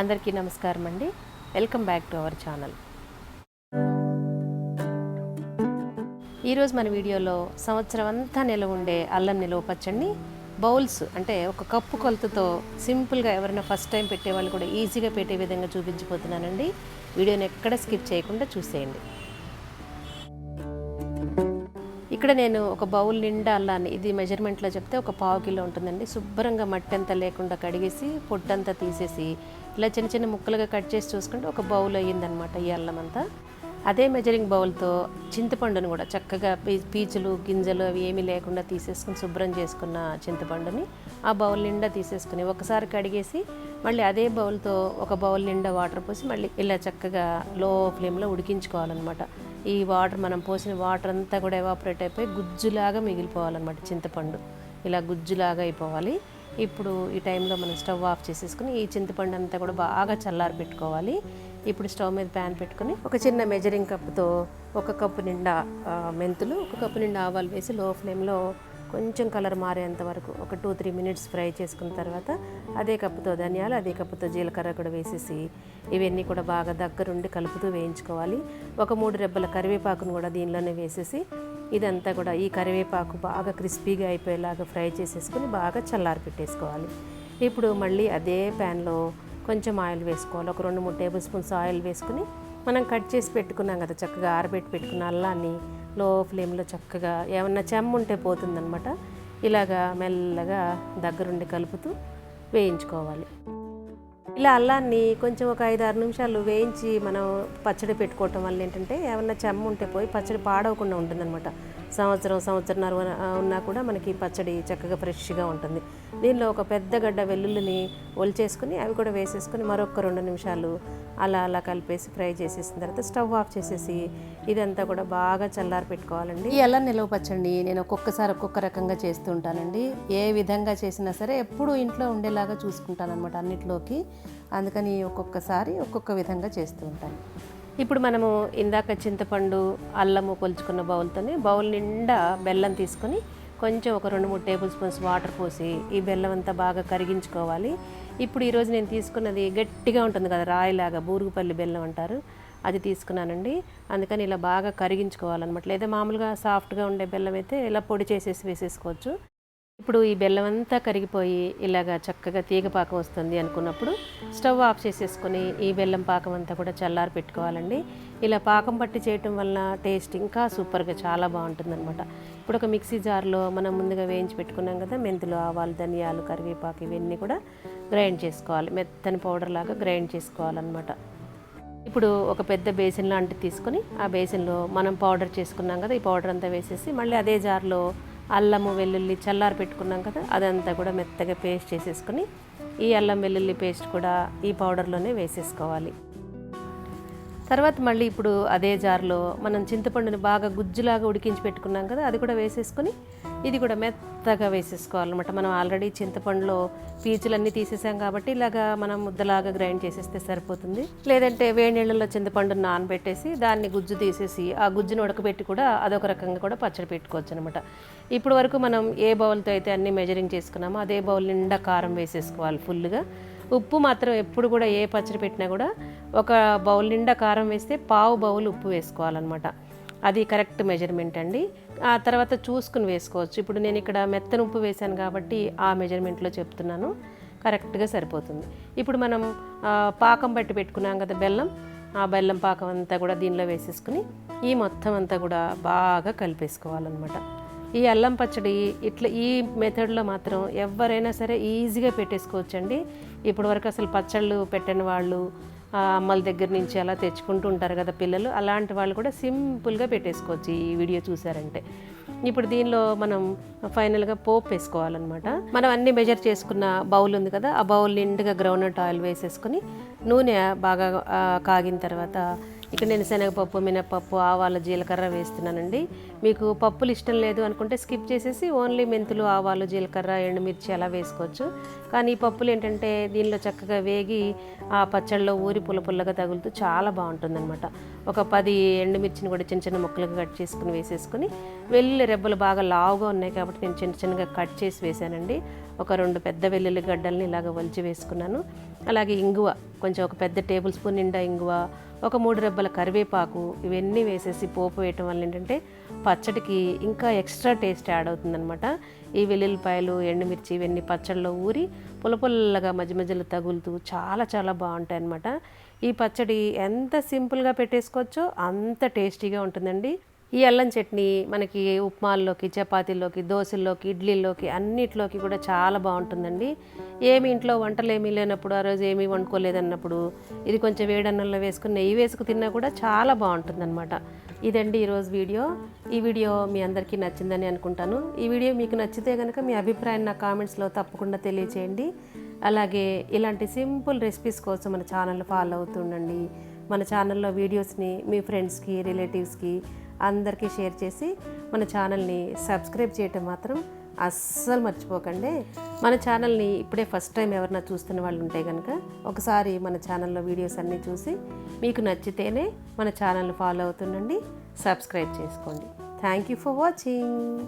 అందరికీ నమస్కారం అండి. Welcome back to our channel. ఈరోజు మన వీడియోలో సంవత్సరం అంతా నిలవ ఉండే అల్లం నిలవ పచ్చడిని బౌల్స్ అంటే ఒక కప్పు కొలతతో సింపుల్గా ఎవరైనా ఫస్ట్ టైం పెట్టే వాళ్ళు కూడా ఈజీగా పెట్టే విధంగా చూపించిపోతున్నానండి. వీడియోని ఎక్కడ స్కిప్ చేయకుండా చూసేయండి. ఇక్కడ నేను ఒక బౌల్ నిండా అల్లాన్ని ఇది మెజర్మెంట్లో చెప్తే ఒక పావు కిలో ఉంటుందండి. శుభ్రంగా మట్టి అంతా లేకుండా కడిగేసి పొట్టంతా తీసేసి ఇలా చిన్న చిన్న ముక్కలుగా కట్ చేసి చూసుకుంటే ఒక బౌల్ అయ్యిందనమాట ఈ అల్లం అంతా. అదే మెజరింగ్ బౌల్తో చింతపండును కూడా చక్కగా పీ పీచులు గింజలు అవి ఏమీ లేకుండా తీసేసుకుని శుభ్రం చేసుకున్న చింతపండుని ఆ బౌల్ నిండా తీసేసుకుని ఒకసారి కడిగేసి మళ్ళీ అదే బౌల్తో ఒక బౌల్ నిండా వాటర్ పోసి మళ్ళీ ఇలా చక్కగా లో ఫ్లేమ్లో ఉడికించుకోవాలన్నమాట. ఈ వాటర్ మనం పోసిన వాటర్ అంతా కూడా ఎవాపరేట్ అయిపోయి గుజ్జులాగా మిగిలిపోవాలన్నమాట చింతపండు. ఇలా గుజ్జులాగా అయిపోవాలి. ఇప్పుడు ఈ టైంలో మనం స్టవ్ ఆఫ్ చేసేసుకుని ఈ చింతపండు అంతా కూడా బాగా చల్లారి పెట్టుకోవాలి. ఇప్పుడు స్టవ్ మీద ప్యాన్ పెట్టుకుని ఒక చిన్న మెజరింగ్ కప్తో ఒక కప్పు నిండా మెంతులు ఒక కప్పు నిండా ఆవాలు వేసి లో ఫ్లేమ్లో కొంచెం కలర్ మారేంత వరకు ఒక టూ త్రీ మినిట్స్ ఫ్రై చేసుకున్న తర్వాత అదే కప్పుతో ధనియాలు అదే కప్పుతో జీలకర్ర కూడా వేసేసి ఇవన్నీ కూడా బాగా దగ్గరుండి కలుపుతూ వేయించుకోవాలి. ఒక మూడు రెబ్బల కరివేపాకును కూడా దీనిలోనే వేసేసి ఇదంతా కూడా ఈ కరివేపాకు బాగా క్రిస్పీగా అయిపోయేలాగా ఫ్రై చేసేసుకుని బాగా చల్లారి పెట్టేసుకోవాలి. ఇప్పుడు మళ్ళీ అదే ప్యాన్లో కొంచెం ఆయిల్ వేసుకోవాలి. ఒక రెండు మూడు టేబుల్ స్పూన్స్ ఆయిల్ వేసుకుని మనం కట్ చేసి పెట్టుకున్నాం కదా చక్కగా ఆరబెట్టి పెట్టుకున్న అల్లాన్ని లో ఫ్లేమ్లో చక్కగా ఏమన్నా చెమ్మ ఉంటే పోతుందనమాట ఇలాగా మెల్లగా దగ్గరుండి కలుపుతూ వేయించుకోవాలి. ఇలా అల్లాన్ని కొంచెం ఒక ఐదు ఆరు నిమిషాలు వేయించి మనం పచ్చడి పెట్టుకోవటం వల్ల ఏంటంటే ఏమన్నా చెమ్మ ఉంటే పోయి పచ్చడి పాడవకుండా ఉంటుందన్నమాట. సంవత్సరం సంవత్సరంన్నర ఉన్నా కూడా మనకి పచ్చడి చక్కగా ఫ్రెష్గా ఉంటుంది. దీనిలో ఒక పెద్ద గడ్డ వెల్లుల్లిని ఒలిచేసుకుని అవి కూడా వేసేసుకుని మరొక రెండు నిమిషాలు అలా అలా కలిపేసి ఫ్రై చేసేసిన తర్వాత స్టవ్ ఆఫ్ చేసేసి ఇదంతా కూడా బాగా చల్లారి పెట్టుకోవాలండి. ఎలా అల్లం నిలవ నేను ఒక్కొక్కసారి ఒక్కొక్క రకంగా చేస్తూ ఉంటానండి. ఏ విధంగా చేసినా సరే ఎప్పుడు ఇంట్లో ఉండేలాగా చూసుకుంటాను అనమాట అన్నిట్లోకి. అందుకని ఒక్కొక్కసారి ఒక్కొక్క విధంగా చేస్తూ ఉంటాను. ఇప్పుడు మనము ఇందాక చింతపండు అల్లము కొలుచుకున్న బౌల్తోనే బౌల్ నిండా బెల్లం తీసుకొని కొంచెం ఒక రెండు మూడు టేబుల్ స్పూన్స్ వాటర్ పోసి ఈ బెల్లం అంతా బాగా కరిగించుకోవాలి. ఇప్పుడు ఈరోజు నేను తీసుకున్నది గట్టిగా ఉంటుంది కదా రాయిలాగా బూరుగుపల్లి బెల్లం అంటారు అది తీసుకున్నానండి. అందుకని ఇలా బాగా కరిగించుకోవాలన్నమాట. లేదా మామూలుగా సాఫ్ట్గా ఉండే బెల్లం అయితే ఇలా పొడి చేసేసి వేసేసుకోవచ్చు. ఇప్పుడు ఈ బెల్లం అంతా కరిగిపోయి ఇలాగా చక్కగా తీగ పాకం వస్తుంది అనుకున్నప్పుడు స్టవ్ ఆఫ్ చేసేసుకొని ఈ బెల్లం పాకం అంతా కూడా చల్లారి పెట్టుకోవాలండి. ఇలా పాకం పట్టి చేయటం వల్ల టేస్ట్ ఇంకా సూపర్గా చాలా బాగుంటుందన్నమాట. ఇప్పుడు ఒక మిక్సీ జార్లో మనం ముందుగా వేయించి పెట్టుకున్నాం కదా మెంతులు ఆవాలు ధనియాలు కరివేపాకు ఇవన్నీ కూడా గ్రైండ్ చేసుకోవాలి. మెత్తని పౌడర్ లాగా గ్రైండ్ చేసుకోవాలన్నమాట. ఇప్పుడు ఒక పెద్ద బేసిన్ లాంటిది తీసుకొని ఆ బేసిన్లో మనం పౌడర్ చేసుకున్నాం కదా ఈ పౌడర్ అంతా వేసేసి మళ్ళీ అదే జార్లో అల్లము వెల్లుల్లి చల్లారి పెట్టుకున్నాం కదా అదంతా కూడా మెత్తగా పేస్ట్ చేసేసుకొని ఈ అల్లం వెల్లుల్లి పేస్ట్ కూడా ఈ పౌడర్లోనే వేసేసుకోవాలి. తర్వాత మళ్ళీ ఇప్పుడు అదే జార్లో మనం చింతపండుని బాగా గుజ్జులాగా ఉడికించి పెట్టుకున్నాం కదా అది కూడా వేసేసుకొని ఇది కూడా మెత్తగా వేసేసుకోవాలన్నమాట. మనం ఆల్రెడీ చింతపండులో పీచులన్నీ తీసేసాం కాబట్టి ఇలాగా మనం ముద్దలాగా గ్రైండ్ చేసేస్తే సరిపోతుంది. లేదంటే వేడి నీళ్ళలో చింతపండు నానబెట్టేసి దాన్ని గుజ్జు తీసేసి ఆ గుజ్జును ఉడకబెట్టి కూడా అదొక రకంగా కూడా పచ్చడి పెట్టుకోవచ్చు అనమాట ఇప్పుడు వరకు మనం ఏ బౌల్తో అయితే అన్ని మెజరింగ్ చేసుకున్నామో అదే బౌల్ నిండా కారం వేసేసుకోవాలి ఫుల్గా. ఉప్పు మాత్రం ఎప్పుడు కూడా ఏ పచ్చడి పెట్టినా కూడా ఒక బౌల్ నిండా కారం వేస్తే పావు బౌల్ ఉప్పు వేసుకోవాలన్నమాట. అది కరెక్ట్ మెజర్మెంట్ అండి. ఆ తర్వాత చూసుకుని వేసుకోవచ్చు. ఇప్పుడు నేను ఇక్కడ మెత్తని ఉప్పు వేశాను కాబట్టి ఆ మెజర్మెంట్లో చెప్తున్నాను. కరెక్ట్గా సరిపోతుంది. ఇప్పుడు మనం పాకం బట్టి పెట్టుకున్నాం కదా బెల్లం. ఆ బెల్లం పాకం అంతా కూడా దీనిలో వేసేసుకుని ఈ మొత్తం అంతా కూడా బాగా కలిపేసుకోవాలన్నమాట. ఈ అల్లం పచ్చడి ఇట్లా ఈ మెథడ్లో మాత్రం ఎవరైనా సరే ఈజీగా పెట్టేసుకోవచ్చండి. ఇప్పటి వరకు అసలు పచ్చళ్ళు పెట్టని వాళ్ళు అమ్మల దగ్గర నుంచి అలా తెచ్చుకుంటూ ఉంటారు కదా పిల్లలు అలాంటి వాళ్ళు కూడా సింపుల్గా పెట్టేసుకోవచ్చు ఈ వీడియో చూసారంటే. ఇప్పుడు దీనిలో మనం ఫైనల్గా పోపు వేసుకోవాలన్నమాట. మనం అన్ని మెజర్ చేసుకున్న బౌల్ ఉంది కదా ఆ బౌల్ నిండుగా గ్రౌండ్నట్ ఆయిల్ వేసేసుకొని నూనె బాగా కాగిన తర్వాత ఇక్కడ నేను శనగపప్పు మినపప్పు ఆవాలు జీలకర్ర వేస్తున్నానండి. మీకు పప్పులు ఇష్టం లేదు అనుకుంటే స్కిప్ చేసేసి ఓన్లీ మెంతులు ఆవాలు జీలకర్ర ఎండుమిర్చి అలా వేసుకోవచ్చు. కానీ ఈ పప్పులు ఏంటంటే దీనిలో చక్కగా వేగి ఆ పచ్చళ్ళలో ఊరి పుల్ల పుల్లగా తగులుతూ చాలా బాగుంటుందన్నమాట. ఒక పది ఎండుమిర్చిని కూడా చిన్న చిన్న ముక్కలుగా కట్ చేసుకుని వేసేసుకుని వెల్లుల్లి రెబ్బలు బాగా లావుగా ఉన్నాయి కాబట్టి నేను చిన్న చిన్నగా కట్ చేసి వేసానండి ఒక రెండు పెద్ద వెల్లుల్లి గడ్డల్ని ఇలాగ వలిచి వేసుకున్నాను. అలాగే ఇంగువ కొంచెం ఒక పెద్ద టేబుల్ స్పూన్ నిండా ఇంగువ ఒక మూడు రెబ్బల కరివేపాకు ఇవన్నీ వేసేసి పోపు వేయటం వల్ల ఏంటంటే పచ్చడికి ఇంకా ఎక్స్ట్రా టేస్ట్ యాడ్ అవుతుందనమాట ఈ వెల్లుల్లిపాయలు ఎండుమిర్చి ఇవన్నీ పచ్చడిలో ఊరి పులపుల్లగా మధ్య మధ్యలో తగులుతూ చాలా చాలా బాగుంటాయి అనమాట ఈ పచ్చడి ఎంత సింపుల్గా పెట్టేసుకోవచ్చో అంత టేస్టీగా ఉంటుందండి. ఈ అల్లం చట్నీ మనకి ఉప్మాల్లోకి చపాతీల్లోకి దోశల్లోకి ఇడ్లీల్లోకి అన్నిట్లోకి కూడా చాలా బాగుంటుందండి. ఏమి ఇంట్లో వంటలు ఏమీ లేనప్పుడు ఆ రోజు ఏమీ వండుకోలేదన్నప్పుడు ఇది కొంచెం వేడన్నంలో వేసుకుని నెయ్యి వేసుకు తిన్నా కూడా చాలా బాగుంటుందన్నమాట. ఇదండి ఈరోజు వీడియో. ఈ వీడియో మీ అందరికీ నచ్చిందని అనుకుంటాను. ఈ వీడియో మీకు నచ్చితే కనుక మీ అభిప్రాయం నా కామెంట్స్లో తప్పకుండా తెలియచేయండి. అలాగే ఇలాంటి సింపుల్ రెసిపీస్ కోసం మన ఛానల్ ఫాలో అవుతుండండి మన ఛానల్లో వీడియోస్ని మీ ఫ్రెండ్స్కి రిలేటివ్స్కి అందరికీ షేర్ చేసి మన ఛానల్ని సబ్స్క్రైబ్ చేయటం మాత్రం అస్సలు మర్చిపోకండి. మన ఛానల్ని ఇప్పుడే ఫస్ట్ టైం ఎవరైనా చూస్తున్న వాళ్ళు ఉంటే కనుక ఒకసారి మన ఛానల్లో వీడియోస్ అన్నీ చూసి మీకు నచ్చితేనే మన ఛానల్ని ఫాలో అవుతుండండి సబ్స్క్రైబ్ చేసుకోండి. Thank you for watching